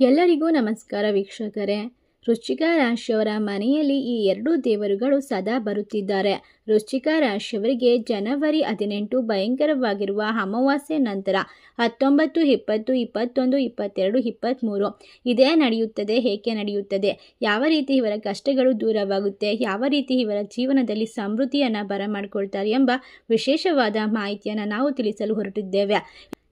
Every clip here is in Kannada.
ಎಲ್ಲರಿಗೂ ನಮಸ್ಕಾರ ವೀಕ್ಷಕರೇ. ವೃಶ್ಚಿಕ ರಾಶಿಯವರ ಮನೆಯಲ್ಲಿ ಈ ಎರಡೂ ದೇವರುಗಳು ಸದಾ ಬರುತ್ತಿದ್ದಾರೆ. ವೃಶ್ಚಿಕ ರಾಶಿಯವರಿಗೆ ಜನವರಿ ಹದಿನೆಂಟು ಭಯಂಕರವಾಗಿರುವ ಅಮಾವಾಸ್ಯೆ ನಂತರ ಹತ್ತೊಂಬತ್ತು, ಇಪ್ಪತ್ತು, ಇಪ್ಪತ್ತೊಂದು, ಇಪ್ಪತ್ತೆರಡು, ಇಪ್ಪತ್ತ್ಮೂರು ಇದೇ ನಡೆಯುತ್ತದೆ ಹೇಗೆ ನಡೆಯುತ್ತದೆ? ಯಾವ ರೀತಿ ಇವರ ಕಷ್ಟಗಳು ದೂರವಾಗುತ್ತೆ? ಯಾವ ರೀತಿ ಇವರ ಜೀವನದಲ್ಲಿ ಸಮೃದ್ಧಿಯನ್ನು ಬರಮಾಡಿಕೊಳ್ತಾರೆ ಎಂಬ ವಿಶೇಷವಾದ ಮಾಹಿತಿಯನ್ನು ನಾವು ತಿಳಿಸಲು ಹೊರಟಿದ್ದೇವೆ.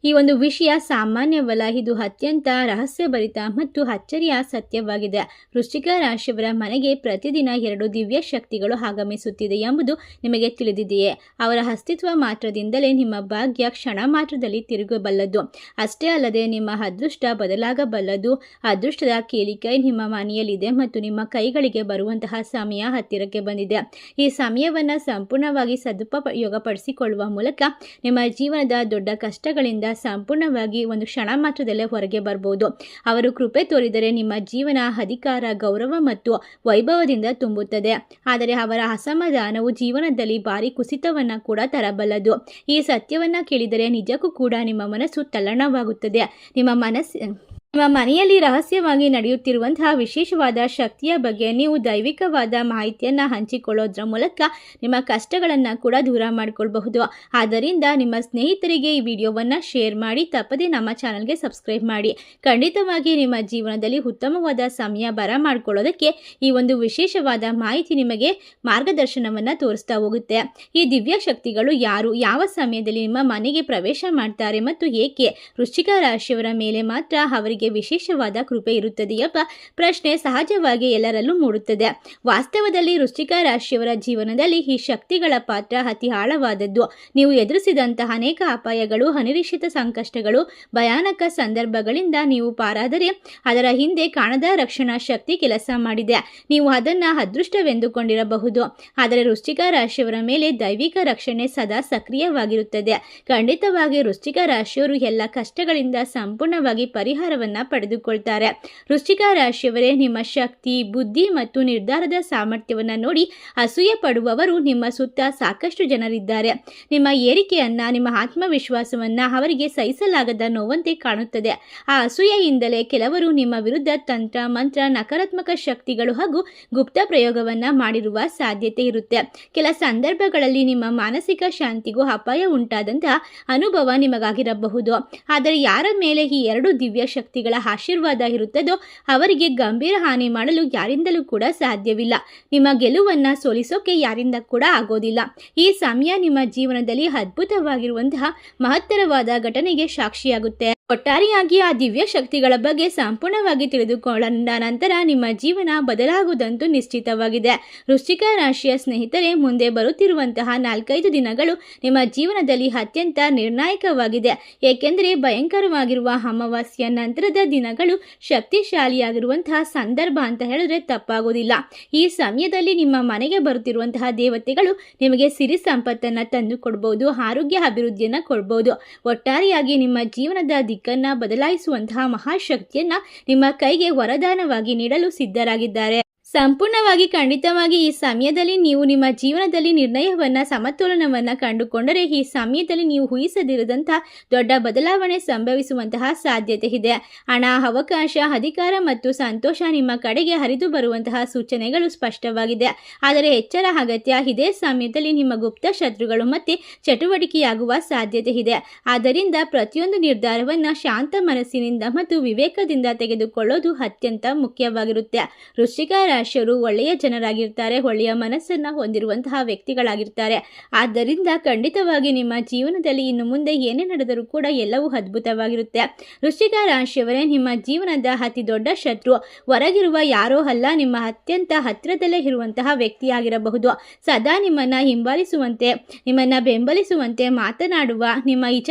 ಈ ಒಂದು ವಿಷಯ ಸಾಮಾನ್ಯವಲ್ಲ ಇದು ಅತ್ಯಂತ ರಹಸ್ಯಭರಿತ ಮತ್ತು ಅಚ್ಚರಿಯ ಸತ್ಯವಾಗಿದೆ. ವೃಶ್ಚಿಕ ರಾಶಿಯವರ ಮನೆಗೆ ಪ್ರತಿದಿನ ಎರಡು ದಿವ್ಯ ಶಕ್ತಿಗಳು ಆಗಮಿಸುತ್ತಿದೆ ಎಂಬುದು ನಿಮಗೆ ತಿಳಿದಿದೆಯೇ. ಅವರ ಅಸ್ತಿತ್ವ ಮಾತ್ರದಿಂದಲೇ ನಿಮ್ಮ ಭಾಗ್ಯ ಕ್ಷಣ ಮಾತ್ರದಲ್ಲಿ ತಿರುಗಬಲ್ಲದು. ಅಷ್ಟೇ ಅಲ್ಲದೆ ನಿಮ್ಮ ಅದೃಷ್ಟ ಬದಲಾಗಬಲ್ಲದು. ಅದೃಷ್ಟದ ಕೀಲಿಕೈ ನಿಮ್ಮ ಮನೆಯಲ್ಲಿದೆ ಮತ್ತು ನಿಮ್ಮ ಕೈಗಳಿಗೆ ಬರುವಂತಹ ಸಮಯ ಹತ್ತಿರಕ್ಕೆ ಬಂದಿದೆ. ಈ ಸಮಯವನ್ನು ಸಂಪೂರ್ಣವಾಗಿ ಸದುಪಯೋಗಪಡಿಸಿಕೊಳ್ಳುವ ಮೂಲಕ ನಿಮ್ಮ ಜೀವನದ ದೊಡ್ಡ ಕಷ್ಟಗಳಿಂದ ಸಂಪೂರ್ಣವಾಗಿ ಒಂದು ಕ್ಷಣ ಮಾತ್ರದಲ್ಲೇ ಹೊರಗೆ ಬರ್ಬೋದು. ಅವರು ಕೃಪೆ ತೋರಿದರೆ ನಿಮ್ಮ ಜೀವನ ಅಧಿಕಾರ, ಗೌರವ ಮತ್ತು ವೈಭವದಿಂದ ತುಂಬುತ್ತದೆ. ಆದರೆ ಅವರ ಅಸಮಾಧಾನವು ಜೀವನದಲ್ಲಿ ಭಾರಿ ಕುಸಿತವನ್ನು ಕೂಡ ತರಬಲ್ಲದು. ಈ ಸತ್ಯವನ್ನು ಕೇಳಿದರೆ ನಿಜಕ್ಕೂ ಕೂಡ ನಿಮ್ಮ ಮನಸ್ಸು ತಲ್ಲಣವಾಗುತ್ತದೆ. ನಿಮ್ಮ ಮನಸ್ಸು ಮನೆಯಲ್ಲಿ ರಹಸ್ಯವಾಗಿ ನಡೆಯುತ್ತಿರುವಂತಹ ವಿಶೇಷವಾದ ಶಕ್ತಿಯ ಬಗ್ಗೆ ನೀವು ದೈವಿಕವಾದ ಮಾಹಿತಿಯನ್ನು ಹಂಚಿಕೊಳ್ಳೋದ್ರ ಮೂಲಕ ನಿಮ್ಮ ಕಷ್ಟಗಳನ್ನು ಕೂಡ ದೂರ ಮಾಡಿಕೊಳ್ಬಹುದು. ಆದ್ದರಿಂದ ನಿಮ್ಮ ಸ್ನೇಹಿತರಿಗೆ ಈ ವಿಡಿಯೋವನ್ನು ಶೇರ್ ಮಾಡಿ, ತಪ್ಪದೇ ನಮ್ಮ ಚಾನಲ್ಗೆ ಸಬ್ಸ್ಕ್ರೈಬ್ ಮಾಡಿ. ಖಂಡಿತವಾಗಿ ನಿಮ್ಮ ಜೀವನದಲ್ಲಿ ಉತ್ತಮವಾದ ಸಮಯ ಬರ ಮಾಡಿಕೊಳ್ಳೋದಕ್ಕೆ ಈ ಒಂದು ವಿಶೇಷವಾದ ಮಾಹಿತಿ ನಿಮಗೆ ಮಾರ್ಗದರ್ಶನವನ್ನು ತೋರಿಸ್ತಾ ಹೋಗುತ್ತೆ. ಈ ದಿವ್ಯ ಶಕ್ತಿಗಳು ಯಾರು, ಯಾವ ಸಮಯದಲ್ಲಿ ನಿಮ್ಮ ಮನೆಗೆ ಪ್ರವೇಶ ಮಾಡ್ತಾರೆ ಮತ್ತು ಏಕೆ, ವೃಶ್ಚಿಕ ರಾಶಿಯವರ ಮೇಲೆ ಮಾತ್ರ ಅವರಿಗೆ ವಿಶೇಷವಾದ ಕೃಪೆ ಇರುತ್ತದೆ ಎಂಬ ಪ್ರಶ್ನೆ ಸಹಜವಾಗಿ ಎಲ್ಲರಲ್ಲೂ ಮೂಡುತ್ತದೆ. ವಾಸ್ತವದಲ್ಲಿ ವೃಶ್ಚಿಕ ರಾಶಿಯವರ ಜೀವನದಲ್ಲಿ ಈ ಶಕ್ತಿಗಳ ಪಾತ್ರ ಅತಿ ಆಳವಾದದ್ದು. ನೀವು ಎದುರಿಸಿದಂತಹ ಅನೇಕ ಅಪಾಯಗಳು, ಅನಿರೀಕ್ಷಿತ ಸಂಕಷ್ಟಗಳು, ಭಯಾನಕ ಸಂದರ್ಭಗಳಿಂದ ನೀವು ಪಾರಾದರೆ ಅದರ ಹಿಂದೆ ಕಾಣದ ರಕ್ಷಣಾ ಶಕ್ತಿ ಕೆಲಸ ಮಾಡಿದೆ. ನೀವು ಅದನ್ನ ಅದೃಷ್ಟವೆಂದುಕೊಂಡಿರಬಹುದು. ಆದರೆ ವೃಶ್ಚಿಕ ರಾಶಿಯವರ ಮೇಲೆ ದೈವಿಕ ರಕ್ಷಣೆ ಸದಾ ಸಕ್ರಿಯವಾಗಿರುತ್ತದೆ. ಖಂಡಿತವಾಗಿ ವೃಶ್ಚಿಕ ರಾಶಿಯವರು ಎಲ್ಲ ಕಷ್ಟಗಳಿಂದ ಸಂಪೂರ್ಣವಾಗಿ ಪರಿಹಾರವನ್ನು ಪಡೆದುಕೊಳ್ತಾರೆ. ವೃಶ್ಚಿಕ ರಾಶಿಯವರೇ, ನಿಮ್ಮ ಶಕ್ತಿ, ಬುದ್ಧಿ ಮತ್ತು ನಿರ್ಧಾರದ ಸಾಮರ್ಥ್ಯವನ್ನು ನೋಡಿ ಅಸೂಯೆ ಪಡುವವರು ನಿಮ್ಮ ಸುತ್ತ ಸಾಕಷ್ಟು ಜನರಿದ್ದಾರೆ. ನಿಮ್ಮ ಏರಿಕೆಯನ್ನ, ನಿಮ್ಮ ಆತ್ಮವಿಶ್ವಾಸವನ್ನ ಅವರಿಗೆ ಸಹಿಸಲಾಗದ ನೋವಂತೆ ಕಾಣುತ್ತದೆ. ಆ ಅಸೂಯೆಯಿಂದಲೇ ಕೆಲವರು ನಿಮ್ಮ ವಿರುದ್ಧ ತಂತ್ರ, ಮಂತ್ರ, ನಕಾರಾತ್ಮಕ ಶಕ್ತಿಗಳು ಹಾಗೂ ಗುಪ್ತ ಪ್ರಯೋಗವನ್ನ ಮಾಡಿರುವ ಸಾಧ್ಯತೆ ಇರುತ್ತೆ. ಕೆಲ ಸಂದರ್ಭಗಳಲ್ಲಿ ನಿಮ್ಮ ಮಾನಸಿಕ ಶಾಂತಿಗೂ ಅಪಾಯ ಉಂಟಾದಂತಹ ಅನುಭವ ನಿಮಗಾಗಿರಬಹುದು. ಆದರೆ ಯಾರ ಮೇಲೆ ಈ ಎರಡು ದಿವ್ಯ ಶಕ್ತಿಗಳ ಆಶೀರ್ವಾದ ಇರುತ್ತದೋ ಅವರಿಗೆ ಗಂಭೀರ ಹಾನಿ ಮಾಡಲು ಯಾರಿಂದಲೂ ಕೂಡ ಸಾಧ್ಯವಿಲ್ಲ. ನಿಮ್ಮ ಗೆಲುವನ್ನು ಸೋಲಿಸೋಕೆ ಯಾರಿಂದ ಕೂಡ ಆಗೋದಿಲ್ಲ. ಈ ಸಮಯ ನಿಮ್ಮ ಜೀವನದಲ್ಲಿ ಅದ್ಭುತವಾಗಿರುವಂತಹ ಮಹತ್ತರವಾದ ಘಟನೆಗೆ ಸಾಕ್ಷಿಯಾಗುತ್ತೆ. ಒಟ್ಟಾರೆಯಾಗಿ ಆ ದಿವ್ಯ ಶಕ್ತಿಗಳ ಬಗ್ಗೆ ಸಂಪೂರ್ಣವಾಗಿ ತಿಳಿದುಕೊಂಡ ನಂತರ ನಿಮ್ಮ ಜೀವನ ಬದಲಾಗುವುದಂತೂ ನಿಶ್ಚಿತವಾಗಿದೆ. ವೃಶ್ಚಿಕ ರಾಶಿಯ ಸ್ನೇಹಿತರೆ, ಮುಂದೆ ಬರುತ್ತಿರುವಂತಹ ನಾಲ್ಕೈದು ದಿನಗಳು ನಿಮ್ಮ ಜೀವನದಲ್ಲಿ ಅತ್ಯಂತ ನಿರ್ಣಾಯಕವಾಗಿದೆ. ಏಕೆಂದರೆ ಭಯಂಕರವಾಗಿರುವ ಅಮಾವಾಸ್ಯ ನಂತರದ ದಿನಗಳು ಶಕ್ತಿಶಾಲಿಯಾಗಿರುವಂತಹ ಸಂದರ್ಭ ಅಂತ ಹೇಳಿದ್ರೆ ತಪ್ಪಾಗುವುದಿಲ್ಲ ಈ ಸಮಯದಲ್ಲಿ ನಿಮ್ಮ ಮನೆಗೆ ಬರುತ್ತಿರುವಂತಹ ದೇವತೆಗಳು ನಿಮಗೆ ಸಿರಿ ಸಂಪತ್ತನ್ನು ತಂದು ಕೊಡಬಹುದು ಆರೋಗ್ಯ ಅಭಿವೃದ್ಧಿಯನ್ನು ಕೊಡಬಹುದು ಒಟ್ಟಾರೆಯಾಗಿ ನಿಮ್ಮ ಜೀವನದ ದಿಕ್ಕನ್ನು ಬದಲಾಯಿಸುವಂತಹ ಮಹಾಶಕ್ತಿಯನ್ನ ನಿಮ್ಮ ಕೈಗೆ ವರದಾನವಾಗಿ ನೀಡಲು ಸಿದ್ಧರಾಗಿದ್ದಾರೆ. ಸಂಪೂರ್ಣವಾಗಿ ಖಂಡಿತವಾಗಿ ಈ ಸಮಯದಲ್ಲಿ ನೀವು ನಿಮ್ಮ ಜೀವನದಲ್ಲಿ ನಿರ್ಣಯವನ್ನು, ಸಮತೋಲನವನ್ನು ಕಂಡುಕೊಂಡರೆ ಈ ಸಮಯದಲ್ಲಿ ನೀವು ಊಹಿಸದಿರದಂಥ ದೊಡ್ಡ ಬದಲಾವಣೆ ಸಂಭವಿಸುವಂತಹ ಸಾಧ್ಯತೆ ಇದೆ. ಹಣ, ಅವಕಾಶ, ಅಧಿಕಾರ ಮತ್ತು ಸಂತೋಷ ನಿಮ್ಮ ಕಡೆಗೆ ಹರಿದು ಬರುವಂತಹ ಸೂಚನೆಗಳು ಸ್ಪಷ್ಟವಾಗಿದೆ. ಆದರೆ ಎಚ್ಚರ, ಅಗತ್ಯ ಇದೇ ಸಮಯದಲ್ಲಿ ನಿಮ್ಮ ಗುಪ್ತ ಶತ್ರುಗಳು ಮತ್ತೆ ಚಟುವಟಿಕೆಯಾಗುವ ಸಾಧ್ಯತೆ ಇದೆ. ಆದ್ದರಿಂದ ಪ್ರತಿಯೊಂದು ನಿರ್ಧಾರವನ್ನು ಶಾಂತ ಮನಸ್ಸಿನಿಂದ ಮತ್ತು ವಿವೇಕದಿಂದ ತೆಗೆದುಕೊಳ್ಳೋದು ಅತ್ಯಂತ ಮುಖ್ಯವಾಗಿರುತ್ತೆ. ವೃಶ್ಚಿಕ ರಾಶಿಯವರು ಒಳ್ಳೆಯ ಜನರಾಗಿರ್ತಾರೆ, ಒಳ್ಳೆಯ ಮನಸ್ಸನ್ನು ಹೊಂದಿರುವಂತಹ ವ್ಯಕ್ತಿಗಳಾಗಿರ್ತಾರೆ. ಆದ್ದರಿಂದ ಖಂಡಿತವಾಗಿ ನಿಮ್ಮ ಜೀವನದಲ್ಲಿ ಇನ್ನು ಮುಂದೆ ಏನೇ ನಡೆದರೂ ಕೂಡ ಎಲ್ಲವೂ ಅದ್ಭುತವಾಗಿರುತ್ತೆ. ವೃಶ್ಚಿಕ ರಾಶಿಯವರೇ, ನಿಮ್ಮ ಜೀವನದ ಅತಿ ದೊಡ್ಡ ಶತ್ರು. ಹೊರಗಿರುವ ಯಾರೋ ಅಲ್ಲ, ನಿಮ್ಮ ಅತ್ಯಂತ ಹತ್ತಿರದಲ್ಲೇ ಇರುವಂತಹ ವ್ಯಕ್ತಿಯಾಗಿರಬಹುದು. ಸದಾ ನಿಮ್ಮನ್ನು ಹಿಂಬಾಲಿಸುವಂತೆ, ನಿಮ್ಮನ್ನು ಬೆಂಬಲಿಸುವಂತೆ ಮಾತನಾಡುವ, ನಿಮ್ಮ ಇಚ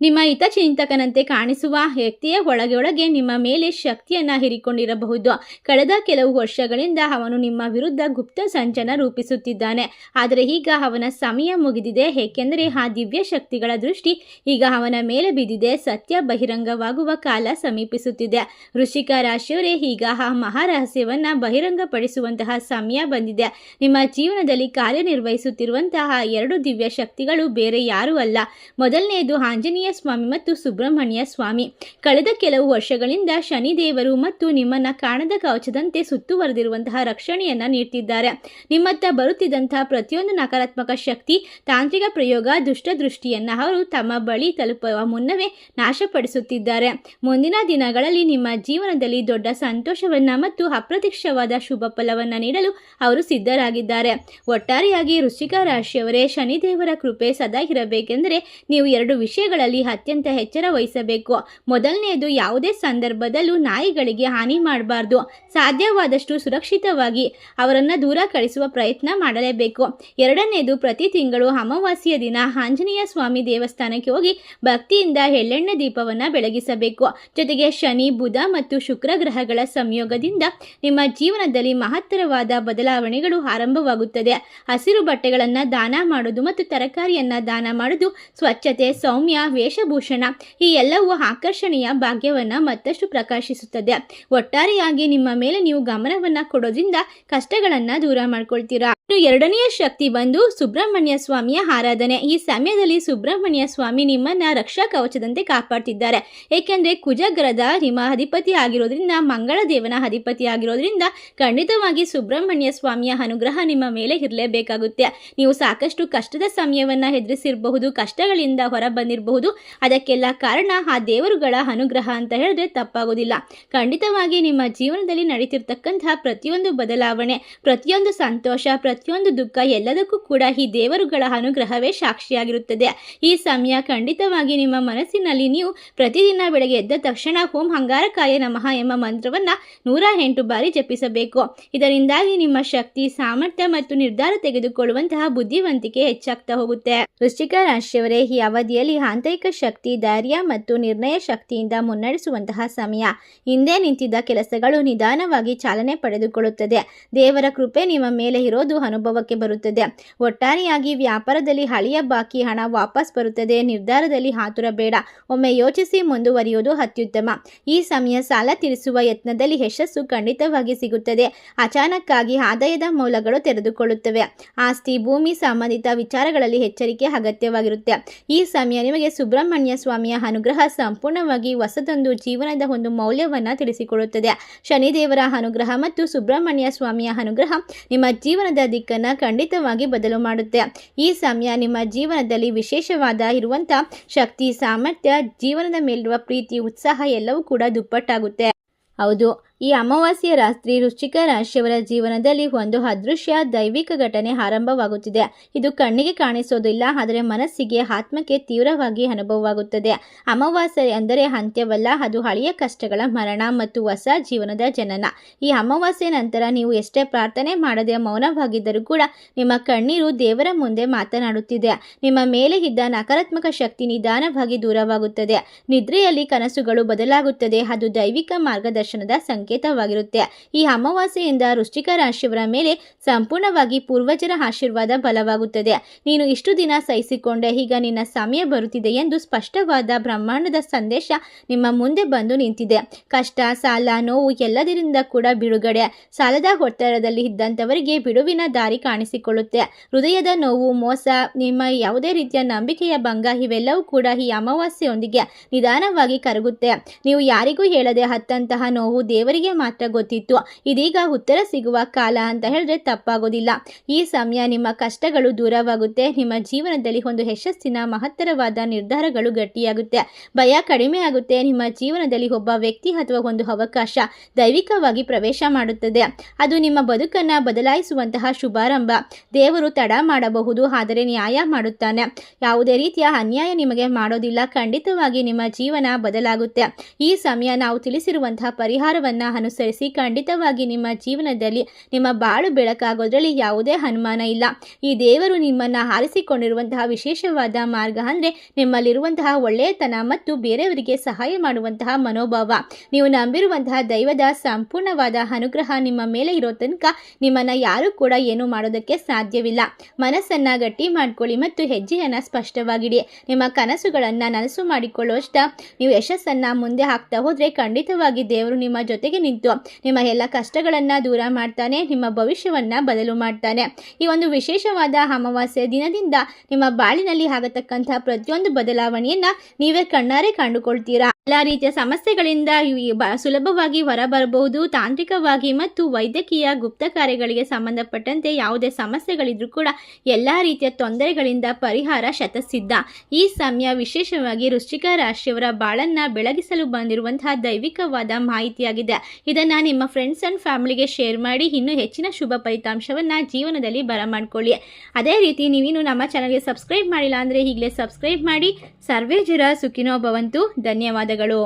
ನಿಮ್ಮ ಹಿತಚಿಂತಕನಂತೆ ಕಾಣಿಸುವ ವ್ಯಕ್ತಿಯ ಒಳಗೆ ಒಳಗೆ ನಿಮ್ಮ ಮೇಲೆ ಶಕ್ತಿಯನ್ನು ಹೀರಿಕೊಂಡಿರಬಹುದು. ಕಳೆದ ಕೆಲವು ವರ್ಷಗಳಿಂದ ಅವನು ನಿಮ್ಮ ವಿರುದ್ಧ ಗುಪ್ತ ಸಂಚನ ರೂಪಿಸುತ್ತಿದ್ದಾನೆ. ಆದರೆ ಈಗ ಅವನ ಸಮಯ ಮುಗಿದಿದೆ. ಏಕೆಂದರೆ ಆ ದಿವ್ಯ ಶಕ್ತಿಗಳ ದೃಷ್ಟಿ ಈಗ ಅವನ ಮೇಲೆ ಬಿದ್ದಿದೆ. ಸತ್ಯ ಬಹಿರಂಗವಾಗುವ ಕಾಲ ಸಮೀಪಿಸುತ್ತಿದೆ. ವೃಷಿಕ ರಾಶಿಯವರೇ, ಈಗ ಆ ಮಹಾರಹಸ್ಯವನ್ನು ಬಹಿರಂಗಪಡಿಸುವಂತಹ ಸಮಯ ಬಂದಿದೆ. ನಿಮ್ಮ ಜೀವನದಲ್ಲಿ ಕಾರ್ಯನಿರ್ವಹಿಸುತ್ತಿರುವಂತಹ ಎರಡು ದಿವ್ಯ ಶಕ್ತಿಗಳು ಬೇರೆ ಯಾರೂ ಅಲ್ಲ. ಮೊದಲನೆಯದು ಆಂಜನೇಯ ಸ್ವಾಮಿ ಮತ್ತು ಸುಬ್ರಹ್ಮಣ್ಯ ಸ್ವಾಮಿ. ಕಳೆದ ಕೆಲವು ವರ್ಷಗಳಿಂದ ಶನಿದೇವರು ಮತ್ತು ನಿಮ್ಮನ್ನ ಕಾಣದ ಕವಚದಂತೆ ಸುತ್ತುವರೆದಿರುವಂತಹ ರಕ್ಷಣೆಯನ್ನ ನೀಡ್ತಿದ್ದಾರೆ. ನಿಮ್ಮತ್ತ ಬರುತ್ತಿದ್ದಂತಹ ಪ್ರತಿಯೊಂದು ನಕಾರಾತ್ಮಕ ಶಕ್ತಿ, ತಾಂತ್ರಿಕ ಪ್ರಯೋಗ, ದುಷ್ಟದೃಷ್ಟಿಯನ್ನ ಅವರು ತಮ್ಮ ಬಳಿ ತಲುಪುವ ಮುನ್ನವೇ ನಾಶಪಡಿಸುತ್ತಿದ್ದಾರೆ. ಮುಂದಿನ ದಿನಗಳಲ್ಲಿ ನಿಮ್ಮ ಜೀವನದಲ್ಲಿ ದೊಡ್ಡ ಸಂತೋಷವನ್ನ ಮತ್ತು ಅಪ್ರತ್ಯಕ್ಷವಾದ ಶುಭ ಫಲವನ್ನ ನೀಡಲು ಅವರು ಸಿದ್ಧರಾಗಿದ್ದಾರೆ. ಒಟ್ಟಾರೆಯಾಗಿ ವೃಶ್ಚಿಕ ರಾಶಿಯವರೇ, ಶನಿದೇವರ ಕೃಪೆ ಸದಾ ಇರಬೇಕೆಂದರೆ ನೀವು ಎರಡು ವಿಷಯಗಳಲ್ಲಿ ಅತ್ಯಂತ ಎಚ್ಚರ ವಹಿಸಬೇಕು. ಮೊದಲನೆಯದು ಯಾವುದೇ ಸಂದರ್ಭದಲ್ಲೂ ನಾಯಿಗಳಿಗೆ ಹಾನಿ ಮಾಡಬಾರ್ದು. ಸಾಧ್ಯವಾದಷ್ಟು ಸುರಕ್ಷಿತವಾಗಿ ಅವರನ್ನು ದೂರ ಕಳಿಸುವ ಪ್ರಯತ್ನ ಮಾಡಲೇಬೇಕು. ಎರಡನೆಯದು ಪ್ರತಿ ತಿಂಗಳು ಅಮಾವಾಸ್ಯೆಯ ದಿನ ಆಂಜನೇಯ ಸ್ವಾಮಿ ದೇವಸ್ಥಾನಕ್ಕೆ ಹೋಗಿ ಭಕ್ತಿಯಿಂದ ಎಳ್ಳೆಣ್ಣೆ ದೀಪವನ್ನು ಬೆಳಗಿಸಬೇಕು. ಜೊತೆಗೆ ಶನಿ, ಬುಧ ಮತ್ತು ಶುಕ್ರ ಗ್ರಹಗಳ ಸಂಯೋಗದಿಂದ ನಿಮ್ಮ ಜೀವನದಲ್ಲಿ ಮಹತ್ತರವಾದ ಬದಲಾವಣೆಗಳು ಆರಂಭವಾಗುತ್ತದೆ. ಹಸಿರು ಬಟ್ಟೆಗಳನ್ನು ದಾನ ಮಾಡುವುದು ಮತ್ತು ತರಕಾರಿಯನ್ನು ದಾನ ಮಾಡುವುದು ಸ್ವಚ್ಛತೆ, ಸೌಮ್ಯ ವೇಷಭೂಷಣ. ಈ ಎಲ್ಲವೂ ಆಕರ್ಷಣೀಯ ಭಾಗ್ಯವನ್ನು ಮತ್ತಷ್ಟು ಪ್ರಕಾಶಿಸುತ್ತದೆ. ಒಟ್ಟಾರೆಯಾಗಿ ನಿಮ್ಮ ಮೇಲೆ ನೀವು ಗಮನವನ್ನು ಕೊಡೋದ್ರಿಂದ ಕಷ್ಟಗಳನ್ನು ದೂರ ಮಾಡ್ಕೊಳ್ತೀರಾ? ಇನ್ನು ಎರಡನೆಯ ಶಕ್ತಿ ಬಂದು ಸುಬ್ರಹ್ಮಣ್ಯ ಸ್ವಾಮಿಯ ಆರಾಧನೆ. ಈ ಸಮಯದಲ್ಲಿ ಸುಬ್ರಹ್ಮಣ್ಯ ಸ್ವಾಮಿ ನಿಮ್ಮನ್ನ ರಕ್ಷಾ ಕವಚದಂತೆ ಕಾಪಾಡ್ತಿದ್ದಾರೆ. ಏಕೆಂದ್ರೆ ಕುಜಗ್ರದ ನಿಮ್ಮ ಅಧಿಪತಿ ಆಗಿರೋದ್ರಿಂದ ಮಂಗಳ ದೇವನ ಅಧಿಪತಿ ಆಗಿರೋದ್ರಿಂದ ಖಂಡಿತವಾಗಿ ಸುಬ್ರಹ್ಮಣ್ಯ ಸ್ವಾಮಿಯ ಅನುಗ್ರಹ ನಿಮ್ಮ ಮೇಲೆ ಇರಲೇಬೇಕಾಗುತ್ತೆ. ನೀವು ಸಾಕಷ್ಟು ಕಷ್ಟದ ಸಮಯವನ್ನ ಎದುರಿಸಿರಬಹುದು, ಕಷ್ಟಗಳಿಂದ ಹೊರ ಬಂದಿರಬಹುದು ಅದಕ್ಕೆಲ್ಲ ಕಾರಣ ಆ ದೇವರುಗಳ ಅನುಗ್ರಹ ಅಂತ ಹೇಳಿದ್ರೆ ತಪ್ಪಾಗೋದಿಲ್ಲ. ಖಂಡಿತವಾಗಿ ನಿಮ್ಮ ಜೀವನದಲ್ಲಿ ನಡೀತಿರ್ತಕ್ಕಂತಹ ಪ್ರತಿಯೊಂದು ಬದಲಾವಣೆ, ಪ್ರತಿಯೊಂದು ಸಂತೋಷ ಪ್ರತಿಯೊಂದು ದುಃಖ ಎಲ್ಲದಕ್ಕೂ ಕೂಡ ಈ ದೇವರುಗಳ ಅನುಗ್ರಹವೇ ಸಾಕ್ಷಿಯಾಗಿರುತ್ತದೆ. ಈ ಸಮಯ ಖಂಡಿತವಾಗಿ ನಿಮ್ಮ ಮನಸ್ಸಿನಲ್ಲಿ ನೀವು ಪ್ರತಿದಿನ ಬೆಳಗ್ಗೆ ಎದ್ದ ತಕ್ಷಣ ಓಂ ಹಂಗಾರಕಾಯ ನಮಃ ಎಂಬ ಮಂತ್ರವನ್ನ ನೂರ ಎಂಟು ಬಾರಿ ಜಪಿಸಬೇಕು. ಇದರಿಂದಾಗಿ ನಿಮ್ಮ ಶಕ್ತಿ, ಸಾಮರ್ಥ್ಯ ಮತ್ತು ನಿರ್ಧಾರ ತೆಗೆದುಕೊಳ್ಳುವಂತಹ ಬುದ್ಧಿವಂತಿಕೆ ಹೆಚ್ಚಾಗ್ತಾ ಹೋಗುತ್ತೆ. ವೃಶ್ಚಿಕ ರಾಶಿಯವರೇ, ಈ ಅವಧಿಯಲ್ಲಿ ಆಂತರಿಕ ಶಕ್ತಿ, ಧೈರ್ಯ ಮತ್ತು ನಿರ್ಣಯ ಶಕ್ತಿಯಿಂದ ಮುನ್ನಡೆಸುವಂತಹ ಸಮಯ. ಹಿಂದೆ ನಿಂತಿದ್ದ ಕೆಲಸಗಳು ನಿಧಾನವಾಗಿ ಚಾಲನೆ ಪಡೆದುಕೊಳ್ಳುತ್ತದೆ. ದೇವರ ಕೃಪೆ ನಿಮ್ಮ ಮೇಲೆ ಇರೋದು ಅನುಭವಕ್ಕೆ ಬರುತ್ತದೆ. ಒಟ್ಟಾರೆಯಾಗಿ ವ್ಯಾಪಾರದಲ್ಲಿ ಹಳೆಯ ಬಾಕಿ ಹಣ ವಾಪಸ್ ಬರುತ್ತದೆ. ನಿರ್ಧಾರದಲ್ಲಿ ಹಾತುರ ಬೇಡ. ಒಮ್ಮೆ ಯೋಚಿಸಿ ಮುಂದುವರಿಯುವುದು ಅತ್ಯುತ್ತಮ. ಈ ಸಮಯ ಸಾಲ ತೀರಿಸುವ ಯತ್ನದಲ್ಲಿ ಯಶಸ್ಸು ಖಂಡಿತವಾಗಿ ಸಿಗುತ್ತದೆ. ಅಚಾನಕ್ಕಾಗಿ ಆದಾಯದ ಮೂಲಗಳು ತೆರೆದುಕೊಳ್ಳುತ್ತವೆ. ಆಸ್ತಿ, ಭೂಮಿ ಸಂಬಂಧಿತ ವಿಚಾರಗಳಲ್ಲಿ ಎಚ್ಚರಿಕೆ ಅಗತ್ಯವಾಗಿರುತ್ತೆ. ಈ ಸಮಯ ನಿಮಗೆ ಸುಬ್ರಹ್ಮಣ್ಯ ಸ್ವಾಮಿಯ ಅನುಗ್ರಹ ಸಂಪೂರ್ಣವಾಗಿ ಹೊಸದೊಂದು ಜೀವನದ ಒಂದು ಮೌಲ್ಯವನ್ನ ತಿಳಿಸಿಕೊಡುತ್ತದೆ. ಶನಿದೇವರ ಅನುಗ್ರಹ ಮತ್ತು ಸುಬ್ರಹ್ಮಣ್ಯ ಸ್ವಾಮಿಯ ಅನುಗ್ರಹ ನಿಮ್ಮ ಜೀವನದ ದಿಕ್ಕನ್ನು ಖಂಡಿತವಾಗಿ ಬದಲು ಮಾಡುತ್ತೆ. ಈ ಸಮಯ ನಿಮ್ಮ ಜೀವನದಲ್ಲಿ ವಿಶೇಷವಾದ ಇರುವಂತ ಶಕ್ತಿ, ಸಾಮರ್ಥ್ಯ, ಜೀವನದ ಮೇಲಿರುವ ಪ್ರೀತಿ, ಉತ್ಸಾಹ ಎಲ್ಲವೂ ಕೂಡ ದುಪ್ಪಟ್ಟಾಗುತ್ತೆ. ಹೌದು. ಈ ಅಮಾವಾಸ್ಯ ರಾತ್ರಿ ವೃಶ್ಚಿಕ ರಾಶಿಯವರ ಜೀವನದಲ್ಲಿ ಒಂದು ಅದೃಶ್ಯ ದೈವಿಕ ಘಟನೆ ಆರಂಭವಾಗುತ್ತಿದೆ. ಇದು ಕಣ್ಣಿಗೆ ಕಾಣಿಸೋದಿಲ್ಲ, ಆದರೆ ಮನಸ್ಸಿಗೆ, ಆತ್ಮಕ್ಕೆ ತೀವ್ರವಾಗಿ ಅನುಭವವಾಗುತ್ತದೆ. ಅಮಾವಾಸ್ಯೆ ಅಂದರೆ ಅಂತ್ಯವಲ್ಲ, ಅದು ಹಳೆಯ ಕಷ್ಟಗಳ ಮರಣ ಮತ್ತು ಹೊಸ ಜೀವನದ ಜನನ. ಈ ಅಮಾವಾಸ್ಯೆ ನಂತರ ನೀವು ಎಷ್ಟೇ ಪ್ರಾರ್ಥನೆ ಮಾಡದೆ ಮೌನವಾಗಿದ್ದರೂ ಕೂಡ ನಿಮ್ಮ ಕಣ್ಣೀರು ದೇವರ ಮುಂದೆ ಮಾತನಾಡುತ್ತಿದೆ. ನಿಮ್ಮ ಮೇಲೆ ಇದ್ದ ನಕಾರಾತ್ಮಕ ಶಕ್ತಿ ನಿಧಾನವಾಗಿ ದೂರವಾಗುತ್ತದೆ. ನಿದ್ರೆಯಲ್ಲಿ ಕನಸುಗಳು ಬದಲಾಗುತ್ತದೆ, ಅದು ದೈವಿಕ ಮಾರ್ಗದರ್ಶನದ ಸಂಕೇತವಾಗಿರುತ್ತೆ. ಈ ಅಮಾವಾಸ್ಯೆಯಿಂದ ವೃಶ್ಚಿಕ ರಾಶಿಯವರ ಮೇಲೆ ಸಂಪೂರ್ಣವಾಗಿ ಪೂರ್ವಜರ ಆಶೀರ್ವಾದ ಬಲವಾಗುತ್ತದೆ. ನೀನು ಇಷ್ಟು ದಿನ ಸಹಿಸಿಕೊಂಡೆ, ಈಗ ನಿನ್ನ ಸಮಯ ಬರುತ್ತಿದೆ ಎಂದು ಸ್ಪಷ್ಟವಾದ ಬ್ರಹ್ಮಾಂಡದ ಸಂದೇಶ ನಿಮ್ಮ ಮುಂದೆ ಬಂದು ನಿಂತಿದೆ. ಕಷ್ಟ, ಸಾಲ, ನೋವು ಎಲ್ಲದರಿಂದ ಕೂಡ ಬಿಡುಗಡೆ. ಸಾಲದ ಒತ್ತಡದಲ್ಲಿ ಇದ್ದಂಥವರಿಗೆ ಬಿಡುವಿನ ದಾರಿ ಕಾಣಿಸಿಕೊಳ್ಳುತ್ತೆ. ಹೃದಯದ ನೋವು, ಮೋಸ, ನಿಮ್ಮ ಯಾವುದೇ ರೀತಿಯ ನಂಬಿಕೆಯ ಭಂಗ ಇವೆಲ್ಲವೂ ಕೂಡ ಈ ಅಮಾವಾಸ್ಯೆಯೊಂದಿಗೆ ನಿಧಾನವಾಗಿ ಕರಗುತ್ತೆ. ನೀವು ಯಾರಿಗೂ ಹೇಳದೆ ಹತ್ತಂತಹ ನೋವು ದೇವರಿಗೆ ಮಾತ್ರ ಗೊತ್ತಿತ್ತು. ಇದೀಗ ಉತ್ತರ ಸಿಗುವ ಕಾಲ ಅಂತ ಹೇಳಿದ್ರೆ ತಪ್ಪಾಗೋದಿಲ್ಲ. ಈ ಸಮಯ ನಿಮ್ಮ ಕಷ್ಟಗಳು ದೂರವಾಗುತ್ತೆ. ನಿಮ್ಮ ಜೀವನದಲ್ಲಿ ಒಂದು ಯಶಸ್ಸಿನ ಮಹತ್ತರವಾದ ನಿರ್ಧಾರಗಳು ಗಟ್ಟಿಯಾಗುತ್ತೆ. ಭಯ ಕಡಿಮೆ ಆಗುತ್ತೆ. ನಿಮ್ಮ ಜೀವನದಲ್ಲಿ ಒಬ್ಬ ವ್ಯಕ್ತಿ ಅಥವಾ ಒಂದು ಅವಕಾಶ ದೈವಿಕವಾಗಿ ಪ್ರವೇಶ ಮಾಡುತ್ತದೆ. ಅದು ನಿಮ್ಮ ಬದುಕನ್ನು ಬದಲಾಯಿಸುವಂತಹ ಶುಭಾರಂಭ. ದೇವರು ತಡ ಮಾಡಬಹುದು, ಆದರೆ ನ್ಯಾಯ ಮಾಡುತ್ತಾನೆ. ಯಾವುದೇ ರೀತಿಯ ಅನ್ಯಾಯ ನಿಮಗೆ ಮಾಡೋದಿಲ್ಲ. ಖಂಡಿತವಾಗಿ ನಿಮ್ಮ ಜೀವನ ಬದಲಾಗುತ್ತೆ. ಈ ಸಮಯ ನಾವು ತಿಳಿಸಿರುವಂತಹ ಪರಿಹಾರವನ್ನು ಅನುಸರಿಸಿ ಖಂಡಿತವಾಗಿ ನಿಮ್ಮ ಜೀವನದಲ್ಲಿ ನಿಮ್ಮ ಬಾಳು ಬೆಳಕಾಗೋದ್ರಲ್ಲಿ ಯಾವುದೇ ಅನುಮಾನ ಇಲ್ಲ. ಈ ದೇವರು ನಿಮ್ಮನ್ನು ಆರಿಸಿಕೊಂಡಿರುವಂತಹ ವಿಶೇಷವಾದ ಮಾರ್ಗ ಅಂದರೆ ನಿಮ್ಮಲ್ಲಿರುವಂತಹ ಒಳ್ಳೆಯತನ ಮತ್ತು ಬೇರೆಯವರಿಗೆ ಸಹಾಯ ಮಾಡುವಂತಹ ಮನೋಭಾವ. ನೀವು ನಂಬಿರುವಂತಹ ದೈವದ ಸಂಪೂರ್ಣವಾದ ಅನುಗ್ರಹ ನಿಮ್ಮ ಮೇಲೆ ಇರೋ ತನಕ ನಿಮ್ಮನ್ನು ಯಾರೂ ಕೂಡ ಏನು ಮಾಡೋದಕ್ಕೆ ಸಾಧ್ಯವಿಲ್ಲ. ಮನಸ್ಸನ್ನು ಗಟ್ಟಿ ಮಾಡ್ಕೊಳ್ಳಿ ಮತ್ತು ಹೆಜ್ಜೆಯನ್ನು ಸ್ಪಷ್ಟವಾಗಿಡಿ. ನಿಮ್ಮ ಕನಸುಗಳನ್ನು ನನಸು ಮಾಡಿಕೊಳ್ಳುವಷ್ಟ ನೀವು ಯಶಸ್ಸನ್ನು ಮುಂದೆ ಹಾಕ್ತಾ ಹೋದರೆ ಖಂಡಿತವಾಗಿ ದೇವರು ನಿಮ್ಮ ಜೊತೆಗೆ ನಿಂತು. ನಿಮ್ಮ ಎಲ್ಲ ಕಷ್ಟಗಳನ್ನು ದೂರ ಮಾಡ್ತಾನೆ, ನಿಮ್ಮ ಭವಿಷ್ಯವನ್ನು ಬದಲು ಮಾಡ್ತಾನೆ. ಈ ಒಂದು ವಿಶೇಷವಾದ ಅಮಾವಾಸ್ಯೆ ದಿನದಿಂದ ನಿಮ್ಮ ಬಾಳಿನಲ್ಲಿ ಆಗತಕ್ಕಂಥ ಪ್ರತಿಯೊಂದು ಬದಲಾವಣೆಯನ್ನು ನೀವೇ ಕಣ್ಣಾರೆ ಕಂಡುಕೊಳ್ತೀರಾ? ಎಲ್ಲ ರೀತಿಯ ಸಮಸ್ಯೆಗಳಿಂದ ಸುಲಭವಾಗಿ ಹೊರಬರಬಹುದು. ತಾಂತ್ರಿಕವಾಗಿ ಮತ್ತು ವೈದ್ಯಕೀಯ ಗುಪ್ತ ಕಾರ್ಯಗಳಿಗೆ ಸಂಬಂಧಪಟ್ಟಂತೆ ಯಾವುದೇ ಸಮಸ್ಯೆಗಳಿದ್ರೂ ಕೂಡ ಎಲ್ಲ ರೀತಿಯ ತೊಂದರೆಗಳಿಂದ ಪರಿಹಾರ ಶತಸಿದ್ಧ. ಈ ಸಮಯ ವಿಶೇಷವಾಗಿ ವೃಶ್ಚಿಕ ರಾಶಿಯವರ ಬಾಳನ್ನ ಬೆಳಗಿಸಲು ಬಂದಿರುವಂತಹ ದೈವಿಕವಾದ ಮಾಹಿತಿಯಾಗಿದೆ. ಇದನ್ನ ನಿಮ್ಮ ಫ್ರೆಂಡ್ಸ್ ಅಂಡ್ ಫ್ಯಾಮಿಲಿಗೆ ಶೇರ್ ಮಾಡಿ ಇನ್ನೂ ಹೆಚ್ಚಿನ ಶುಭ ಫಲಿತಾಂಶವನ್ನ ಜೀವನದಲ್ಲಿ ಬರಮಾಡ್ಕೊಳ್ಳಿ. ಅದೇ ರೀತಿ ನೀವಿನ್ನು ನಮ್ಮ ಚಾನಲ್ಗೆ ಸಬ್ಸ್ಕ್ರೈಬ್ ಮಾಡಿಲ್ಲ ಅಂದರೆ ಈಗಲೇ ಸಬ್ಸ್ಕ್ರೈಬ್ ಮಾಡಿ. ಸರ್ವೇ ಜರ ಸುಖಿನೋ ಭವಂತು. ಧನ್ಯವಾದಗಳು